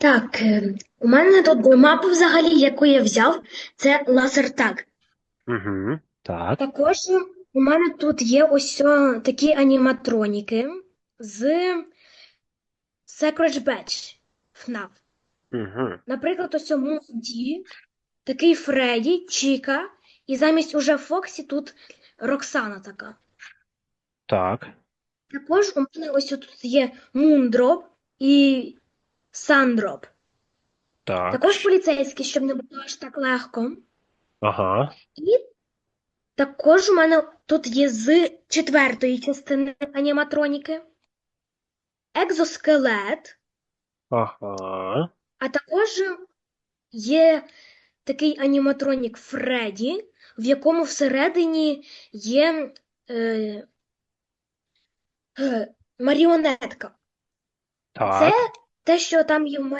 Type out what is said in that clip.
Так, е, у мене тут мапа взагалі, яку я взяв, це лазертаг. Угу. Так. Також у мене тут є ось такі аніматроніки з Secret Badge FNAF. Угу. Наприклад, ось Муді, такий Фредді, Чіка, і замість уже Фоксі тут Роксана така. Так. Також у мене ось тут є Мундроп і Сандроп. Так. Також поліцейський, щоб не було аж так легко. Ага. І також у мене тут є з четвертої частини аніматроніки екзоскелет, Ага. а також є такий аніматронік Фредді, в якому всередині є е, е, маріонетка. Так. Це те, що там є в